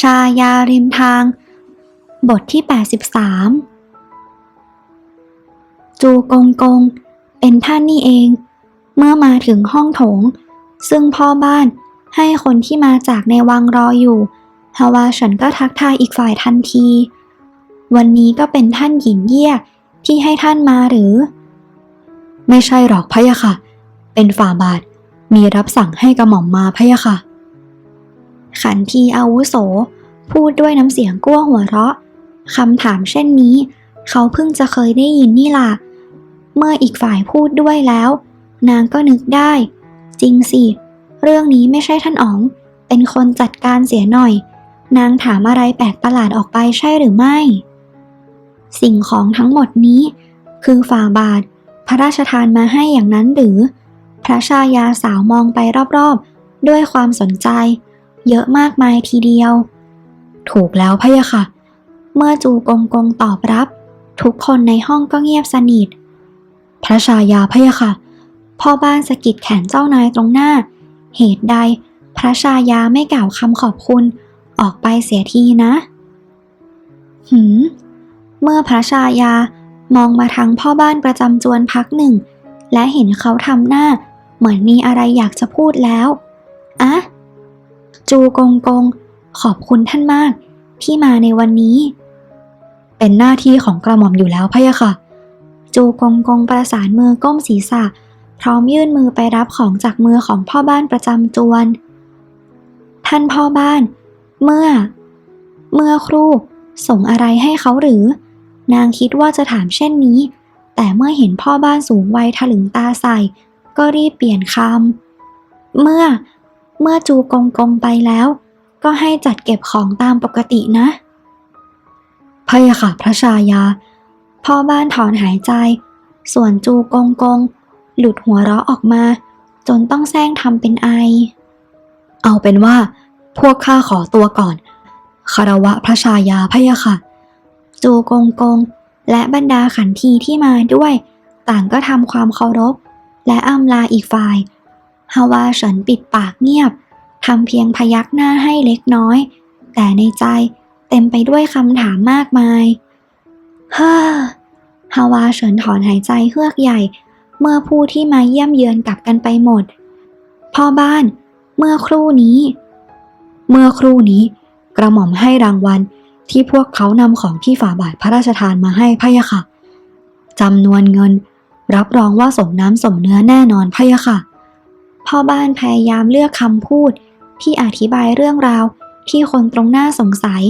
ชายาริมทาง บทที่ 83 จูกงกง เป็นท่านนี่เอง เมื่อมาถึงห้องโถง ซึ่งพ่อบ้านให้คนที่มาจากในวังรออยู่ฮาวาฉันก็ทักทายอีกฝ่ายทันที วันนี้ก็เป็นท่านหญิงเยี่ยที่ให้ท่านมาหรือ ไม่ใช่หรอกพะยะค่ะ เป็นฝ่าบาทมีรับสั่งให้กระหม่อมมาพะยะค่ะ ขันทีอาวุโส พูดด้วยน้ำเสียงกั้วหัวเราะคำถามเช่นนี้ เขาเพิ่งจะเคยได้ยินนี่ล่ะ เมื่ออีกฝ่ายพูดด้วยแล้ว นางก็นึกได้ จริงสิ เรื่องนี้ไม่ใช่ท่านอ๋อง เป็นคนจัดการเสียหน่อย นางถามอะไรแปลกประหลาดออกไปใช่หรือไม่ สิ่งของทั้งหมดนี้ คือฝ่าบาท พระราชทานมาให้อย่างนั้นหรือ พระชายาสาวมองไปรอบๆ ด้วยความสนใจ เยอะมากมายทีเดียว ถูกแล้วพะยะค่ะ เมื่อจูกงกงตอบรับ ทุกคนในห้องก็เงียบสนิท พระชายาพะยะค่ะ พ่อบ้านสะกิดแขนเจ้านายตรงหน้า เหตุใดพระชายาไม่กล่าวคำขอบคุณ ออกไปเสียทีนะ หืม เมื่อพระชายามองมาทางพ่อบ้านประจำจวนพักหนึ่ง และเห็นเขาทำหน้า เหมือนมีอะไรอยากจะพูดแล้ว อะ จูกงกง ขอบคุณท่านมาก ที่มาในวันนี้ เป็นหน้าที่ของกระหม่อมอยู่แล้วพะยะค่ะ จูกงกงประสานมือก้มศีรษะ พร้อมยื่นมือไปรับของจากมือของพ่อบ้านประจำจวน ท่านพ่อบ้าน เมื่อ เมื่อครูส่งอะไรให้เขาหรือ นางคิดว่าจะถามเช่นนี้ แต่เมื่อเห็นพ่อบ้านสูงวัยถลึงตาใส่ ก็รีบเปลี่ยนคำเมื่อ เมื่อจูกงกงไปแล้ว ก็ให้จัดเก็บของตามปกตินะพะยะค่ะพระชายา พ่อบ้านถอนหายใจ ส่วนจูกงกง หลุดหัวเราะออกมา จนต้องแซงทำเป็นไอ เอาเป็นว่า พวกข้าขอตัวก่อนคารวะพระชายาพะยะค่ะ จูกงกง และบรรดาขันทีที่มาด้วย ต่างก็ทำความเคารพ และอำลาอีกฝ่าย ฮาวาเฉินปิดปากเงียบทำเพียงพยักหน้าให้เล็กน้อย แต่ในใจเต็มไปด้วยคำถามมากมาย เฮ้อฮาวาเฉินถอนหายใจเฮือกใหญ่ เมื่อผู้ที่มาเยี่ยมเยือนกลับกันไปหมด พ่อบ้าน เมื่อครู่นี้ เมื่อครู่นี้ กระหม่อมให้รางวัลที่พวกเขานำของที่ฝ่าบาทพระราชทานมาให้พะยะค่ะจำนวนเงิน รับรองว่าสมน้ำสมเนื้อแน่นอนพะยะค่ะ พ่อบ้านพยายามเลือกคำพูด ที่อธิบายเรื่องราวที่คนตรงหน้าสงสัย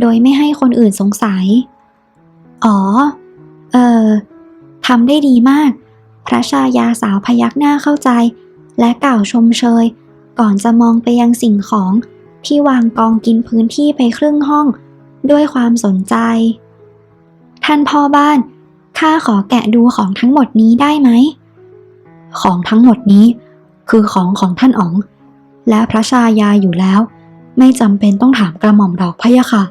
โดยไม่ให้คนอื่นสงสัย อ๋อ เออทำได้ดีมาก พระชายาสาวพยักหน้าเข้าใจ และกล่าวชมเชย ก่อนจะมองไปยังสิ่งของที่วางกองกินพื้นที่ไปครึ่งห้อง ด้วยความสนใจ ท่านพ่อบ้าน ข้าขอแกะดูของทั้งหมดนี้ได้ไหม ของทั้งหมดนี้ คือของของท่านอ๋อง และพระชายาอยู่แล้ว ไม่จำเป็นต้องถามกระหม่อมดอกพะยะค่ะ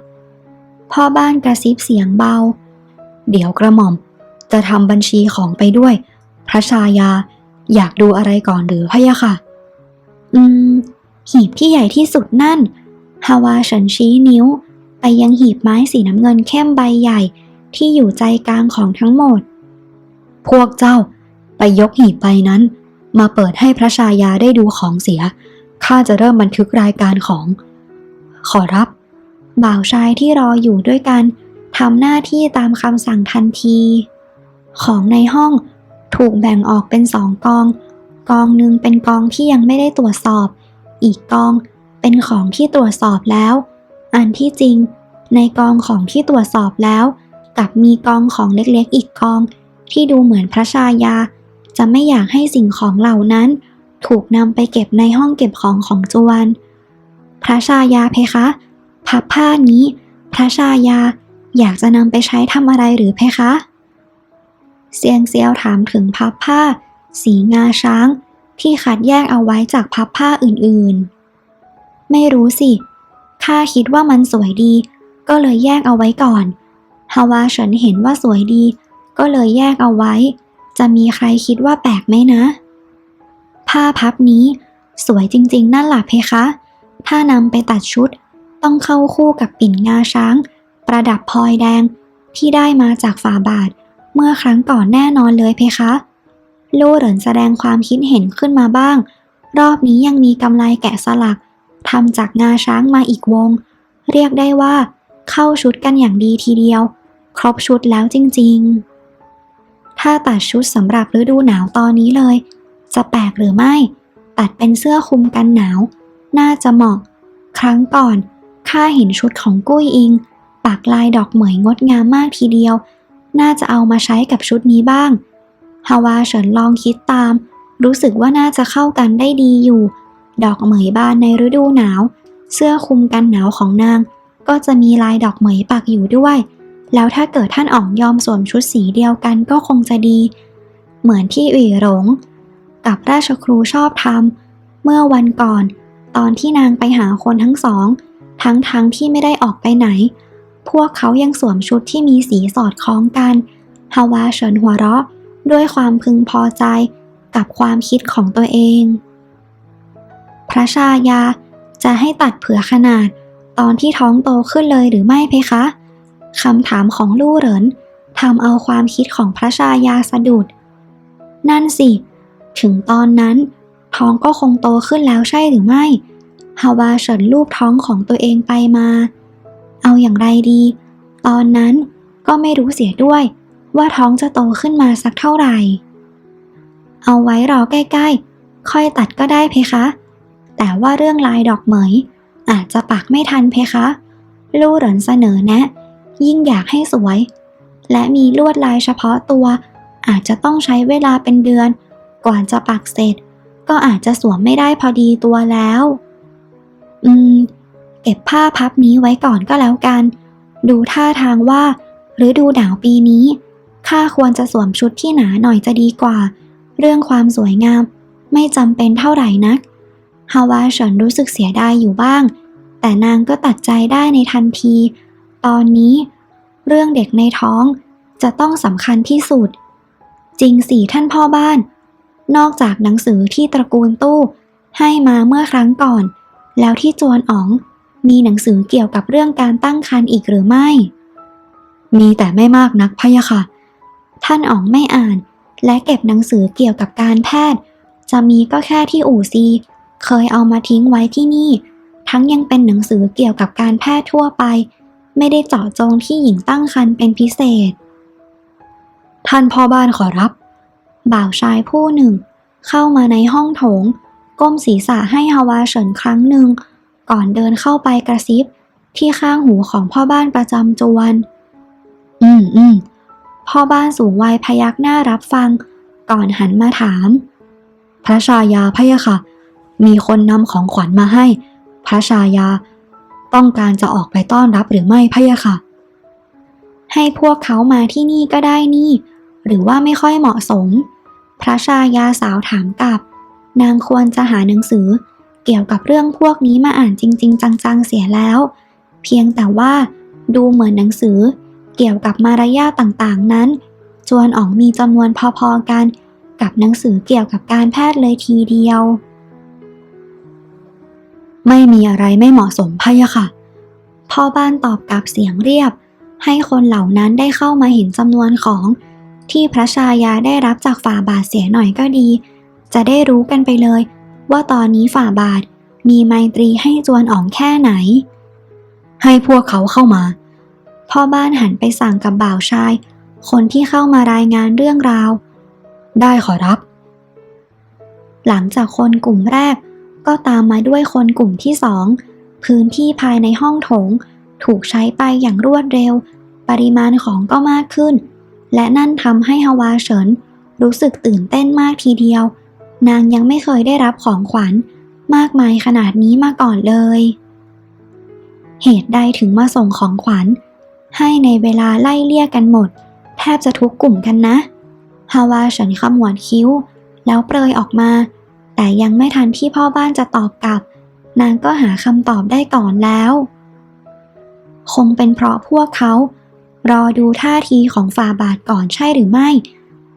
พ่อบ้านกระซิบเสียงเบา เดี๋ยวกระหม่อมจะทำบัญชีของไปด้วย พระชายาอยากดูอะไรก่อนหรือพะยะค่ะ อืม หีบที่ใหญ่ที่สุดนั่น ฮาวาเฉินชี้นิ้ว ไปยังหีบไม้สีน้ำเงินเข้มใบใหญ่ที่อยู่ใจกลางของทั้งหมด พวกเจ้าไปยกหีบใบนั้น มาเปิดให้พระชายาได้ดูของเสีย ข้าจะเริ่มบันทึกรายการของ ขอรับ บ่าวชายที่รออยู่ด้วยกันทำหน้าที่ตามคำสั่งทันที ของในห้องถูกแบ่งออกเป็นสองกอง กองหนึ่งเป็นกองที่ยังไม่ได้ตรวจสอบ อีกกองเป็นของที่ตรวจสอบแล้ว อันที่จริง ในกองของที่ตรวจสอบแล้ว กับมีกองของเล็กๆอีกกอง ที่ดูเหมือนพระชายา จะไม่อยากให้สิ่งของเหล่านั้น ถูกนำไปเก็บในห้องเก็บของของจวน พระชายาเพคะ พับผ้านี้ พระชายาอยากจะนำไปใช้ทำอะไรหรือเพคะ เซียงเซียวถามถึงพับผ้า สีงาช้าง ที่คัดแยกเอาไว้จากพับผ้าอื่นๆ ไม่รู้สิ ข้าคิดว่ามันสวยดี ก็เลยแยกเอาไว้ก่อนฮาวาเฉินเห็นว่าสวยดี ก็เลยแยกเอาไว้ จะมีใครคิดว่าแปลกไหมนะ ผ้าพับนี้สวยจริงๆ นั่นหละเพคะ ถ้านำไปตัดชุด ต้องเข้าคู่กับปิ่นงาช้าง ประดับพลอยแดงที่ได้มาจากฝาบาท เมื่อครั้งก่อนแน่นอนเลยเพคะลู่เหรินแสดงความคิดเห็นขึ้นมาบ้าง รอบนี้ยังมีกำไลแกะสลักทำจากงาช้างมาอีกวง เรียกได้ว่า เข้าชุดกันอย่างดีทีเดียว ครบชุดแล้วจริง ๆ ถ้าตัดชุดสำหรับฤดูหนาวตอนนี้เลย จะแปลกหรือไม่ ตัดเป็นเสื้อคลุมกันหนาว น่าจะเหมาะ ครั้งก่อนข้าเห็นชุดของกุ้ยอิง ปักลายดอกเหมยงดงามมากทีเดียว น่าจะเอามาใช้กับชุดนี้บ้างฮาวาเฉินลองคิดตาม รู้สึกว่าน่าจะเข้ากันได้ดีอยู่ ดอกเหมยบานในฤดูหนาว เสื้อคลุมกันหนาวของนาง ก็จะมีลายดอกเหมยปักอยู่ด้วย แล้วถ้าเกิดท่านอ๋องยอมสวมชุดสีเดียวกันก็คงจะดี เหมือนที่อุ่หลง กับราชครูชอบทำเมื่อวันก่อน ตอนที่นางไปหาคนทั้งสอง ทั้งทั้งที่ไม่ได้ออกไปไหน พวกเขายังสวมชุดที่มีสีสอดคล้องกันฮาวาเฉินหัวเราะด้วยความพึงพอใจกับความคิดของตัวเอง พระชายาจะให้ตัดเผื่อขนาด ตอนที่ท้องโตขึ้นเลยหรือไม่เพคะ คำถามของลู่เหรินทำเอาความคิดของพระชายาสะดุด นั่นสิ ถึงตอนนั้น ท้องก็คงโตขึ้นแล้วใช่หรือไม่ ฮาวาเฉินลูบท้องของตัวเองไปมา เอาอย่างไรดี ตอนนั้นก็ไม่รู้เสียด้วย ว่าท้องจะโตขึ้นมาสักเท่าไหร่ เอาไว้รอใกล้ๆ ค่อยตัดก็ได้เพคะ แต่ว่าเรื่องลายดอกเหมย อาจจะปักไม่ทันเพคะ ลู่เหรินเสนอแนะ ยิ่งอยากให้สวย และมีลวดลายเฉพาะตัว อาจจะต้องใช้เวลาเป็นเดือนกว่าจะปักเสร็จ ก็อาจจะสวมไม่ได้พอดีตัวแล้ว อืม เก็บผ้าพับนี้ไว้ก่อนก็แล้วกัน ดูท่าทางว่าฤดูหนาวปีนี้ข้าควรจะสวมชุดที่หนาหน่อยจะดีกว่า เรื่องความสวยงาม ไม่จำเป็นเท่าไหร่นักฮาวาเฉินรู้สึกเสียดายอยู่บ้าง แต่นางก็ตัดใจได้ในทันที ตอนนี้ เรื่องเด็กในท้องจะต้องสำคัญที่สุด จริงสิท่านพ่อบ้าน นอกจากหนังสือที่ตระกูลตู้ ให้มาเมื่อครั้งก่อน แล้วที่จวนอ๋อง มีหนังสือเกี่ยวกับเรื่องการตั้งครรภ์อีกหรือไม่ มีแต่ไม่มากนักพะยะค่ะ ท่านอ๋องไม่อ่าน และเก็บหนังสือเกี่ยวกับการแพทย์ จะมีก็แค่ที่อู่ซี เคยเอามาทิ้งไว้ที่นี่ ทั้งยังเป็นหนังสือเกี่ยวกับการแพทย์ทั่วไป ไม่ได้เจาะจงที่หญิงตั้งครรภ์เป็นพิเศษ ท่านพ่อบ้านขอรับ บ่าวชายผู้หนึ่ง เข้ามาในห้องโถง ก้มศีรษะให้ฮาวาเฉินครั้งหนึ่ง ก่อนเดินเข้าไปกระซิบ ที่ข้างหูของพ่อบ้านประจำจวน อืมอืมพ่อบ้านสูงวัยพยักหน้ารับฟัง ก่อนหันมาถาม พระชายาพะยะค่ะ มีคนนำของขวัญมาให้ พระชายา ต้องการจะออกไปต้อนรับหรือไม่พะยะค่ะ ให้พวกเขามาที่นี่ก็ได้นี่ หรือว่าไม่ค่อยเหมาะสม พระชายาสาวถามกลับ นางควรจะหาหนังสือ เกี่ยวกับเรื่องพวกนี้มาอ่านจริง ๆ จังๆเสียแล้ว เพียงแต่ว่าดูเหมือนหนังสือ เกี่ยวกับมารยาทต่างๆนั้น จวนอ๋องมีจำนวนพอๆกัน กับหนังสือเกี่ยวกับการแพทย์เลยทีเดียว ไม่มีอะไรไม่เหมาะสมพะยะค่ะ พ่อบ้านตอบกลับเสียงเรียบ ให้คนเหล่านั้นได้เข้ามาเห็นจำนวนของ ที่พระชายาได้รับจากฝ่าบาทเสียหน่อยก็ดี จะได้รู้กันไปเลย ว่าตอนนี้ฝ่าบาทมีไมตรีให้จวนอ๋องแค่ไหน ให้พวกเขาเข้ามา พ่อบ้านหันไปสั่งกับบ่าวชาย คนที่เข้ามารายงานเรื่องราว ได้ขอรับ หลังจากคนกลุ่มแรก ก็ตามมาด้วยคนกลุ่มที่สองพื้นที่ภายในห้องโถง ถูกใช้ไปอย่างรวดเร็ว ปริมาณของก็มากขึ้น และนั่นทำให้ฮาวาเฉิน รู้สึกตื่นเต้นมากทีเดียว นางยังไม่เคยได้รับของขวัญ มากมายขนาดนี้มาก่อนเลย เหตุใดถึงมาส่งของขวัญ ให้ในเวลาไล่เลี่ยกันหมด แทบจะทุกกลุ่มกันนะฮาวาเฉินขมวดคิ้ว แล้วเปรยออกมา แต่ยังไม่ทันที่พ่อบ้านจะตอบกลับ นางก็หาคำตอบได้ก่อนแล้ว คงเป็นเพราะพวกเขา รอดูท่าทีของฝ่าบาทก่อนใช่หรือไม่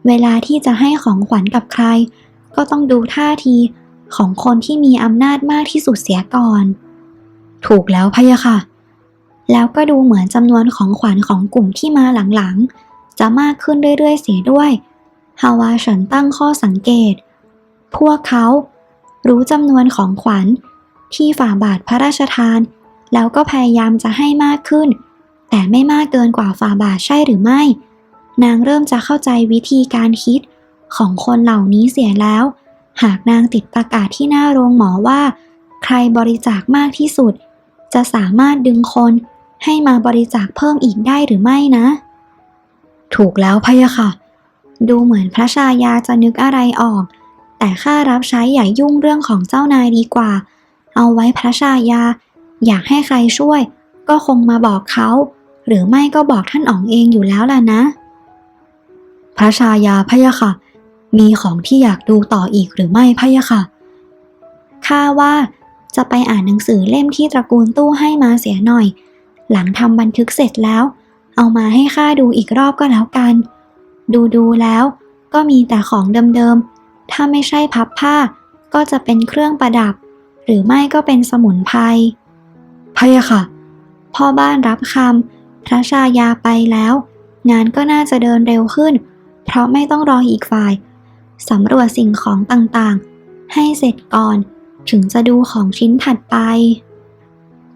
เวลาที่จะให้ของขวัญกับใคร ก็ต้องดูท่าทีของคนที่มีอำนาจมากที่สุดเสียก่อน ถูกแล้วพะยะค่ะ แล้วก็ดูเหมือนจำนวนของขวัญของกลุ่มที่มาหลังๆ จะมากขึ้นเรื่อยๆเสียด้วย ฮาวาเฉินตั้งข้อสังเกต พวกเขารู้จำนวนของขวัญที่ฝ่าบาทพระราชทาน แล้วก็พยายามจะให้มากขึ้น แต่ไม่มากเกินกว่าฝ่าบาทใช่หรือไม่ นางเริ่มจะเข้าใจวิธีการคิดของคนเหล่านี้เสียแล้ว หากนางติดประกาศที่หน้าโรงหมอว่า ใครบริจาคมากที่สุด จะสามารถดึงคนให้มาบริจาคเพิ่มอีกได้หรือไม่นะ ถูกแล้วพะยะค่ะ ดูเหมือนพระชายาจะนึกอะไรออก แต่ข้ารับใช้อย่ายุ่งเรื่องของเจ้านายดีกว่า เอาไว้พระชายา อยากให้ใครช่วย ก็คงมาบอกเขา หรือไม่ก็บอกท่านอ๋องเองอยู่แล้วล่ะนะ พระชายาพะยะค่ะ มีของที่อยากดูต่ออีกหรือไม่พะยะค่ะข้าว่าจะไปอ่านหนังสือเล่มที่ตระกูลตู้ให้มาเสียหน่อย หลังทำบันทึกเสร็จแล้ว เอามาให้ข้าดูอีกรอบก็แล้วกัน ดูดูแล้ว ก็มีแต่ของเดิมๆ ถ้าไม่ใช่พับผ้า ก็จะเป็นเครื่องประดับ หรือไม่ก็เป็นสมุนไพรพะยะค่ะ พ่อบ้านรับคำพระชายาไปแล้ว งานก็น่าจะเดินเร็วขึ้น เพราะไม่ต้องรออีกฝ่ายสำรวจสิ่งของต่างๆ ให้เสร็จก่อนถึงจะดูของชิ้นถัดไป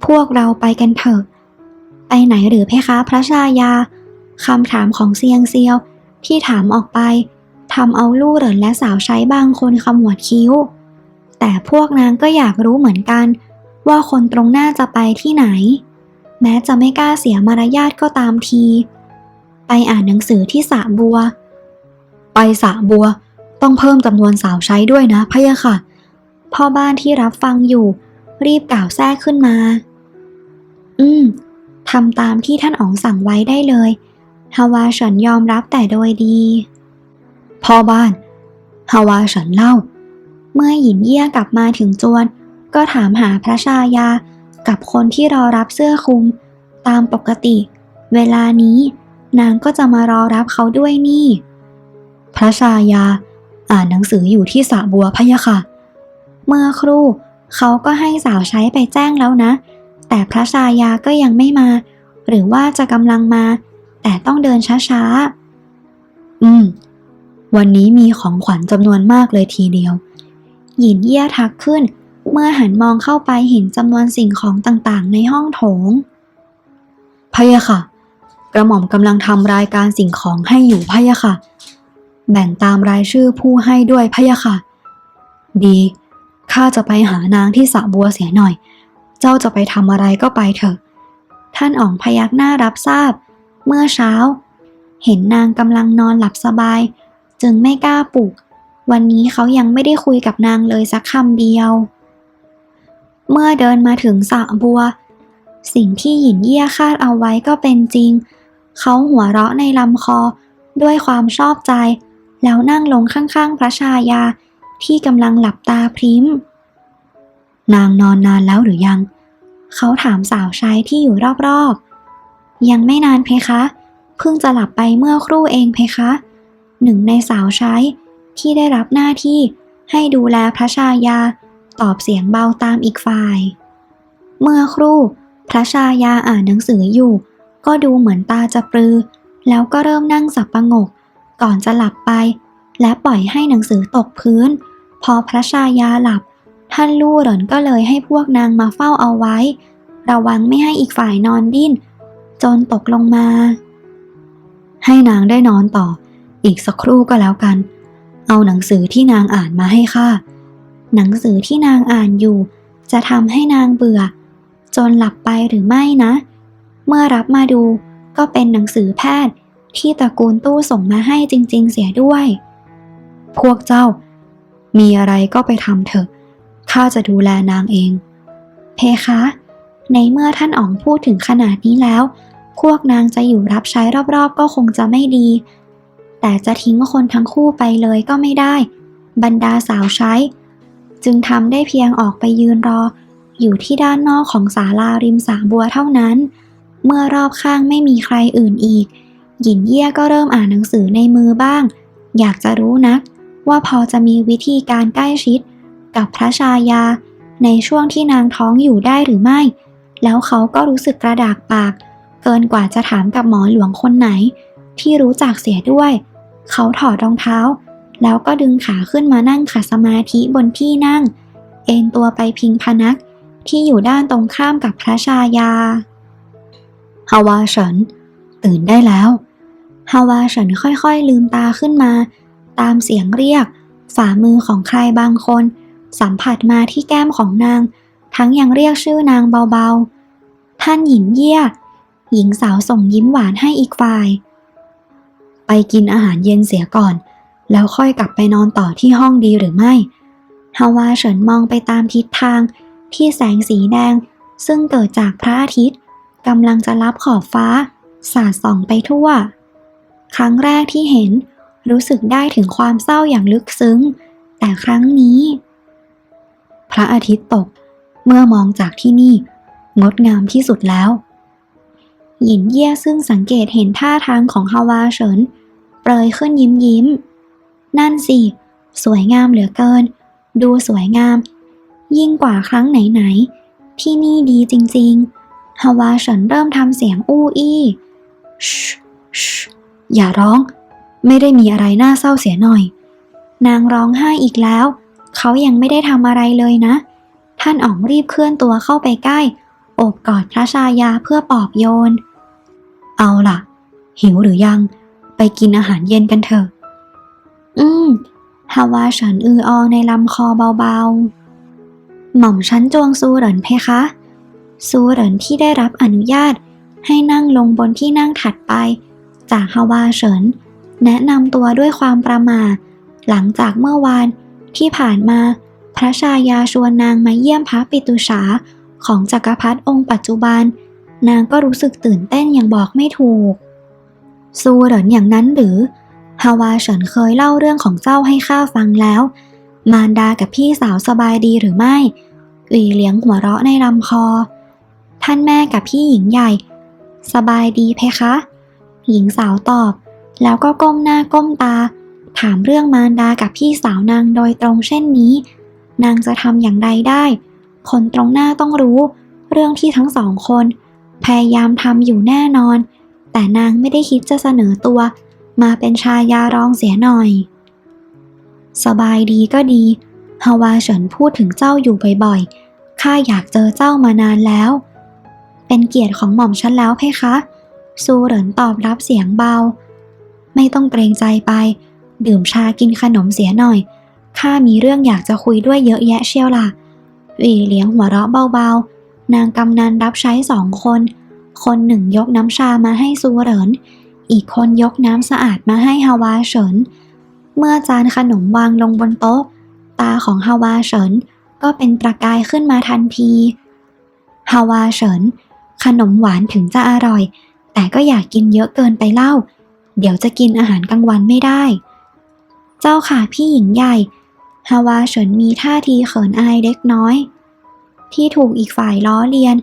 พวกเราไปกันเถอะ ไปไหนหรือเพคะพระชายาคำถามของเซียงเซียวที่ถามออกไป ทำเอาลู่เหรินและสาวใช้บางคนขมวดคิ้ว แต่พวกนางก็อยากรู้เหมือนกัน ว่าคนตรงหน้าจะไปที่ไหน แม้จะไม่กล้าเสียมารยาทก็ตามที ไปอ่านหนังสือที่สระบัว ไปสระบัว ต้องเพิ่มจำนวนสาวใช้ด้วยนะพะยะค่ะ พ่อบ้านที่รับฟังอยู่ รีบกล่าวแทรกขึ้นมา อืมทำตามที่ท่านอ๋องสั่งไว้ได้เลยฮาวาเฉินยอมรับแต่โดยดี พ่อบ้านฮาวาฉันเล่า เมื่อหยินเยี่ยกลับมาถึงจวน ก็ถามหาพระชายากับคนที่รอรับเสื้อคลุม ตามปกติ เวลานี้นางก็จะมารอรับเขาด้วยนี่ พระชายาอ่านหนังสืออยู่ที่สระบัวพะยะค่ะ เมื่อครู่เขาก็ให้สาวใช้ไปแจ้งแล้วนะ แต่พระชายาก็ยังไม่มา หรือว่าจะกำลังมา แต่ต้องเดินช้าๆ อืม วันนี้มีของขวัญจำนวนมากเลยทีเดียว หยินเยี่ยทักขึ้น เมื่อหันมองเข้าไปเห็นจำนวนสิ่งของต่างๆ ในห้องโถงพะยะค่ะ กระหม่อมกำลังทำรายการสิ่งของให้อยู่พะยะค่ะ แบ่งตามรายชื่อผู้ให้ด้วยพะยะค่ะ ดีข้าจะไปหานางที่สระบัวเสียหน่อย เจ้าจะไปทำอะไรก็ไปเถอะ ท่านอ๋องพยักหน้ารับทราบ เมื่อเช้า เห็นนางกำลังนอนหลับสบาย จึงไม่กล้าปลุก วันนี้เขายังไม่ได้คุยกับนางเลยสักคำเดียว เมื่อเดินมาถึงสระบัว สิ่งที่หยินเยี่ยคาดเอาไว้ก็เป็นจริง เขาหัวเราะในลำคอด้วยความชอบใจ แล้วนั่งลงข้างๆพระชายาที่กำลังหลับตาพริ้ม นางนอนนานแล้วหรือยัง เขาถามสาวใช้ที่อยู่รอบๆ ยังไม่นานเพคะ เพิ่งจะหลับไปเมื่อครู่เองเพคะ หนึ่งในสาวใช้ ที่ได้รับหน้าที่ให้ดูแลพระชายา ตอบเสียงเบาตามอีกฝ่าย เมื่อครู่ พระชายาอ่านหนังสืออยู่ ก็ดูเหมือนตาจะปรือ แล้วก็เริ่มนั่งสับประงก ก่อนจะหลับไป และปล่อยให้หนังสือตกพื้น พอพระชายาหลับ ท่านลู่เหรินก็เลยให้พวกนางมาเฝ้าเอาไว้ ระวังไม่ให้อีกฝ่ายนอนดิ้น จนตกลงมา ให้นางได้นอนต่อ อีกสักครู่ก็แล้วกัน เอาหนังสือที่นางอ่านมาให้ข้า หนังสือที่นางอ่านอยู่ จะทำให้นางเบื่อ จนหลับไปหรือไม่นะ เมื่อรับมาดูก็เป็นหนังสือแพทย์ที่ตระกูลตู้ส่งมาให้จริง ๆ เสียด้วย พวกเจ้า มีอะไรก็ไปทำเถอะ ข้าจะดูแลนางเอง เพคะ ในเมื่อท่านอ๋องพูดถึงขนาดนี้แล้ว พวกนางจะอยู่รับใช้รอบๆ ก็คงจะไม่ดี แต่จะทิ้งคนทั้งคู่ไปเลยก็ไม่ได้ บรรดาสาวใช้ จึงทำได้เพียงออกไปยืนรอ อยู่ที่ด้านนอกของศาลาริมสระบัวเท่านั้น เมื่อรอบข้างไม่มีใครอื่นอีกหยินเยี่ยก็เริ่มอ่านหนังสือในมือบ้าง อยากจะรู้นัก ว่าพอจะมีวิธีการใกล้ชิด กับพระชายา ในช่วงที่นางท้องอยู่ได้หรือไม่ แล้วเขาก็รู้สึกกระดากปาก เกินกว่าจะถามกับหมอหลวงคนไหนที่รู้จักเสียด้วย เขาถอดรองเท้า แล้วก็ดึงขาขึ้นมานั่งขัดสมาธิบนที่นั่ง เอนตัวไปพิงพนัก ที่อยู่ด้านตรงข้ามกับพระชายา ฮาวาเฉินตื่นได้แล้ว ฮาวาเฉินค่อยๆลืมตาขึ้นมา ตามเสียงเรียก ฝ่ามือของใครบางคน สัมผัสมาที่แก้มของนาง ทั้งยังเรียกชื่อนางเบาๆ ท่านหญิงเยี่ยหญิงสาวส่งยิ้มหวานให้อีกฝ่าย ไปกินอาหารเย็นเสียก่อน แล้วค่อยกลับไปนอนต่อที่ห้องดีหรือไม่ฮาวาเฉินมองไปตามทิศทางที่แสงสีแดง ซึ่งเกิดจากพระอาทิตย์กำลังจะรับขอบฟ้า สาดส่องไปทั่ว ครั้งแรกที่เห็นรู้สึกได้ถึงความเศร้าอย่างลึกซึ้ง แต่ครั้งนี้ พระอาทิตย์ตกเมื่อมองจากที่นี่ งดงามที่สุดแล้ว หยินเยี่ยซึ่งสังเกตเห็นท่าทางของฮาวาเฉินเปรยขึ้นยิ้มยิ้ม นั่นสิ สวยงามเหลือเกิน ดูสวยงาม ยิ่งกว่าครั้งไหนๆ ที่นี่ดีจริงๆ ฮาวาเฉินเริ่มทำเสียงอู้อี้ชชอย่าร้อง ไม่ได้มีอะไรน่าเศร้าเสียหน่อย นางร้องไห้อีกแล้ว เขายังไม่ได้ทำอะไรเลยนะ ท่านอ๋องรีบเคลื่อนตัวเข้าไปใกล้โอบกอดพระชายาเพื่อปลอบโยน เอาล่ะ หิวหรือยัง ไปกินอาหารเย็นกันเถอะ อืมฮาวาเฉินอืออในลำคอเบาๆ หม่อมชั้นจวงซูเหรินเพคะ ซูเหรินที่ได้รับอนุญาตให้นั่งลงบนที่นั่งถัดไป จากฮาวาเฉิน แนะนำตัวด้วยความประหมาหลังจากเมื่อวานที่ผ่านมา พระชายาชวนนางมาเยี่ยมพระปิตุฉาของจักรพรรดิองค์ปัจจุบัน นางก็รู้สึกตื่นเต้นอย่างบอกไม่ถูก ซูเหรินอย่างนั้นหรือฮาวาเฉินเคยเล่าเรื่องของเจ้าให้ข้าฟังแล้ว มารดากับพี่สาวสบายดีหรือไม่อีเลี้ยงหัวเราะในลำคอ ท่านแม่กับพี่หญิงใหญ่ สบายดีเพคะ หญิงสาวตอบ แล้วก็ก้มหน้าก้มตา ถามเรื่องมารดากับพี่สาวนางโดยตรงเช่นนี้ นางจะทำอย่างไรได้ คนตรงหน้าต้องรู้ เรื่องที่ทั้งสองคน พยายามทำอยู่แน่นอน แต่นางไม่ได้คิดจะเสนอตัว มาเป็นชายารองเสียหน่อย สบายดีก็ดีฮาวาเฉินพูดถึงเจ้าอยู่บ่อยๆ ข้าอยากเจอเจ้ามานานแล้ว เป็นเกียรติของหม่อมฉันแล้วเพคะ ซูเหรินตอบรับเสียงเบา ไม่ต้องเกรงใจไป ดื่มชากินขนมเสียหน่อย ข้ามีเรื่องอยากจะคุยด้วยเยอะแยะเชียวล่ะวีเลี้ยงหัวเราะเบาๆ นางกำนันรับใช้สองคน คนหนึ่งยกน้ำชามาให้ซูเหริน อีกคนยกน้ำสะอาดมาให้ฮาวาเฉิน เมื่อจานขนมวางลงบนโต๊ะ ตาของฮาวาเฉินก็เป็นประกายขึ้นมาทันทีฮาวาเฉิน ขนมหวานถึงจะอร่อย แต่ก็อยากกินเยอะเกินไปเล่า เดี๋ยวจะกินอาหารกลางวันไม่ได้ เจ้าค่ะพี่หญิงใหญ่ฮาวาเฉินมีท่าทีเขินอายเล็กน้อย ที่ถูกอีกฝ่ายล้อเลียน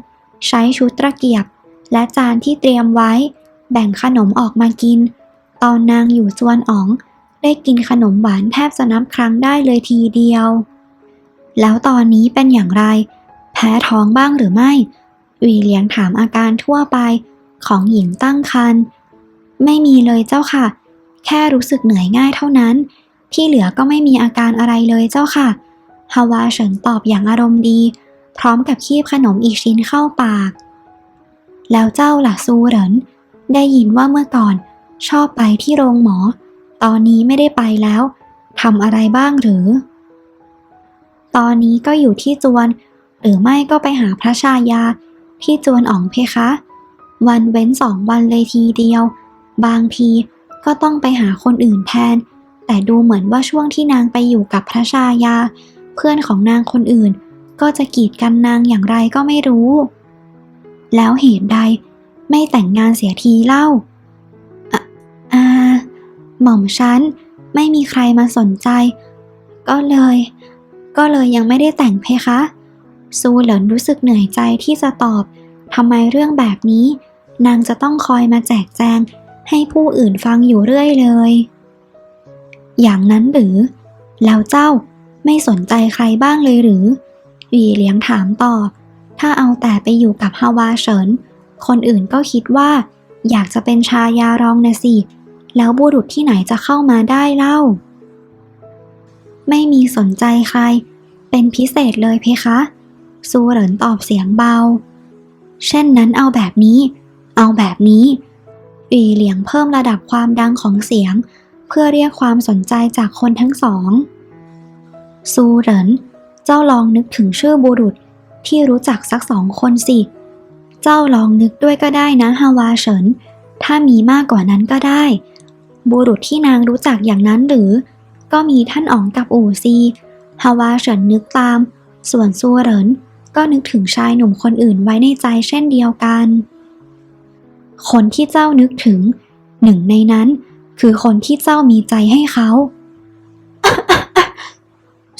ใช้ชุดตะเกียบ และจานที่เตรียมไว้ แบ่งขนมออกมากิน ตอนนางอยู่จวนอ๋อง ได้กินขนมหวานแทบจะนับครั้งได้เลยทีเดียว แล้วตอนนี้เป็นอย่างไร แพ้ท้องบ้างหรือไม่วีเลียงถามอาการทั่วไปของหญิงตั้งครรภ์ไม่มีเลยเจ้าค่ะ แค่รู้สึกเหนื่อยง่ายเท่านั้น ที่เหลือก็ไม่มีอาการอะไรเลยเจ้าค่ะฮาวาเฉินตอบอย่างอารมณ์ดี พร้อมกับคีบขนมอีกชิ้นเข้าปาก แล้วเจ้าล่ะซูเหรินได้ยินว่าเมื่อก่อนชอบไปที่โรงหมอ ตอนนี้ไม่ได้ไปแล้วทำอะไรบ้างหรือ ตอนนี้ก็อยู่ที่จวน หรือไม่ก็ไปหาพระชายา ที่จวนอ๋องเพคะ วันเว้นสองวันเลยทีเดียว บางทีก็ต้องไปหาคนอื่นแทน แต่ดูเหมือนว่าช่วงที่นางไปอยู่กับพระชายา เพื่อนของนางคนอื่น ก็จะกีดกันนางอย่างไรก็ไม่รู้ แล้วเหตุใดไม่แต่งงานเสียทีเล่าอะอาหม่อมฉันไม่มีใครมาสนใจ ก็เลย ก็เลยยังไม่ได้แต่งเพคะ ซูเหลินรู้สึกเหนื่อยใจที่จะตอบทำไมเรื่องแบบนี้ นางจะต้องคอยมาแจกแจง ให้ผู้อื่นฟังอยู่เรื่อยเลย อย่างนั้นหรือ แล้วเจ้าไม่สนใจใครบ้างเลยหรือ วีเหลียงถามต่อ ถ้าเอาแต่ไปอยู่กับฮาวาเฉิน คนอื่นก็คิดว่า อยากจะเป็นชายารองนะสิ แล้วบุรุษที่ไหนจะเข้ามาได้เล่า ไม่มีสนใจใคร เป็นพิเศษเลยเพคะ ซูเหรินตอบเสียงเบา เช่นนั้นเอาแบบนี้ เอาแบบนี้อีเหลียงเพิ่มระดับความดังของเสียง เพื่อเรียกความสนใจจากคนทั้งสอง ซูเหริน เจ้าลองนึกถึงชื่อบุรุษที่รู้จักสักสองคนสิ เจ้าลองนึกด้วยก็ได้นะฮาวาเฉิน ถ้ามีมากกว่านั้นก็ได้ บุรุษที่นางรู้จักอย่างนั้นหรือ ก็มีท่านอ๋องกับอู่ซีฮาวาเฉินนึกตาม ส่วนซัวเหรินก็นึกถึงชายหนุ่มคนอื่นไว้ในใจเช่นเดียวกัน คนที่เจ้านึกถึง หนึ่งในนั้นคือคนที่เจ้ามีใจให้เขา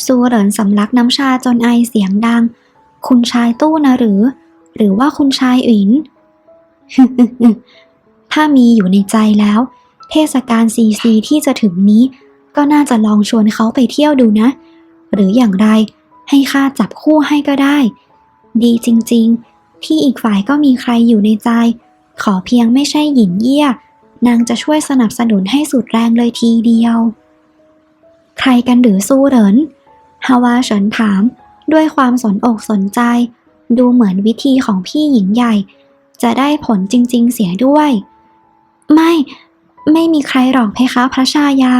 ซูเหรินสำลักน้ำชาจนไอเสียงดัง คุณชายตู้นะหรือ หรือว่าคุณชายอินถ้ามีอยู่ในใจแล้ว เทศกาลซีซีที่จะถึงนี้ ก็น่าจะลองชวนเขาไปเที่ยวดูนะ หรืออย่างไรให้ข้าจับคู่ให้ก็ได้ ดีจริงๆ ที่อีกฝ่ายก็มีใครอยู่ในใจ ขอเพียงไม่ใช่หยินเยี่ย นางจะช่วยสนับสนุนให้สุดแรงเลยทีเดียว ใครกันหรือสู้เหริน ฮาวาเฉินถาม ด้วยความสนอกสนใจ ดูเหมือนวิธีของพี่หญิงใหญ่ จะได้ผลจริง ๆ เสียด้วย ไม่ ไม่มีใครหรอกเพคะพระชายา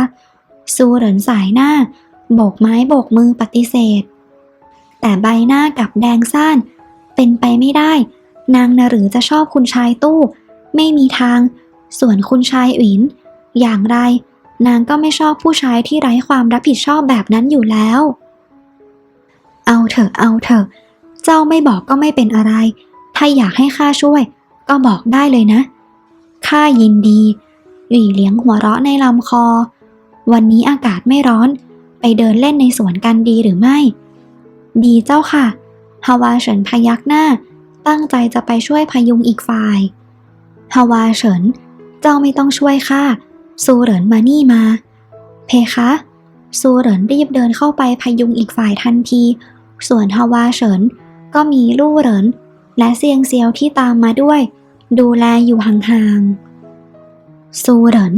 ซูเหรินสายหน้า โบกไม้โบกมือปฏิเสธ แต่ใบหน้ากับแดงซ่านเป็นไปไม่ได้ นางนะหรือจะชอบคุณชายตู้ ไม่มีทาง ส่วนคุณชายอินอย่างไรนางก็ไม่ชอบผู้ชายที่ไร้ความรับผิดชอบแบบนั้นอยู่แล้ว เอาเถอะเอาเถอะ เจ้าไม่บอกก็ไม่เป็นอะไร ถ้าอยากให้ข้าช่วย ก็บอกได้เลยนะ ข้ายินดี หลี่เลี้ยงหัวเราะในลำคอ วันนี้อากาศไม่ร้อน ไปเดินเล่นในสวนกันดีหรือไม่ ดีเจ้าค่ะ ฮาวาเฉินพยักหน้า ตั้งใจจะไปช่วยพยุงอีกฝ่าย ฮาวาเฉิน เจ้าไม่ต้องช่วยข้า ซูเหรินมานี่มา เพคะ ซูเหรินรีบเดินเข้าไปพยุงอีกฝ่ายทันที ส่วนฮาวาเฉินก็มีลู่เหรินและเซียงเซียวที่ตามมาด้วย ดูแลอยู่ห่างๆซูเหริน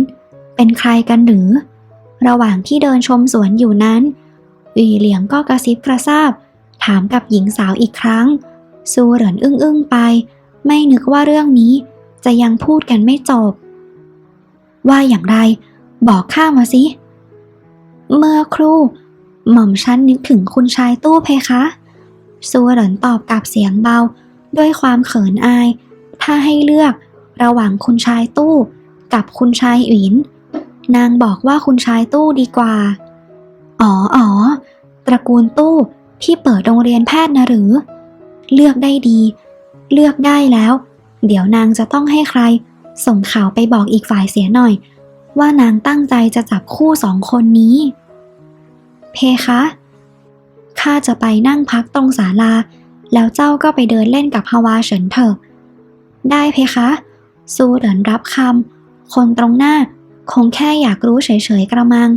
เป็นใครกันหรือ ระหว่างที่เดินชมสวนอยู่นั้นหวีเหลียงก็กระซิบกระซาบ ถามกับหญิงสาวอีกครั้ง ซูเหรินอึ้งอึ้งๆไป ไม่นึกว่าเรื่องนี้จะยังพูดกันไม่จบ ว่าอย่างไร บอกข้ามาสิ เมื่อครู่ หม่อมฉันนึกถึงคุณชายตู้เพคะซูเหรินตอบกับเสียงเบา ด้วยความเขินอาย ถ้าให้เลือกระหว่างคุณชายตู้กับคุณชายอินนางบอกว่าคุณชายตู้ดีกว่า อ๋ออ๋อตระกูลตู้ที่เปิดโรงเรียนแพทย์นะหรือ เลือกได้ดี เลือกได้แล้ว เดี๋ยวนางจะต้องให้ใคร ส่งข่าวไปบอกอีกฝ่ายเสียหน่อย ว่านางตั้งใจจะจับคู่สองคนนี้ เพคะ ข้าจะไปนั่งพักตรงศาลา แล้วเจ้าก็ไปเดินเล่นกับฮาวาเฉินเถอะ ได้เพคะ ซูเหรินรับคำ คนตรงหน้าคงแค่อยากรู้เฉยๆกระมัง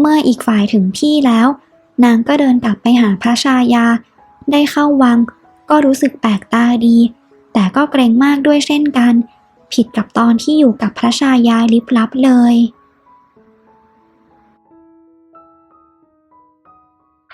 เมื่ออีกฝ่ายถึงที่แล้ว นางก็เดินกลับไปหาพระชายา ได้เข้าวัง ก็รู้สึกแปลกตาดี แต่ก็เกรงมากด้วยเช่นกัน ผิดกับตอนที่อยู่กับพระชายาลิบลับเลย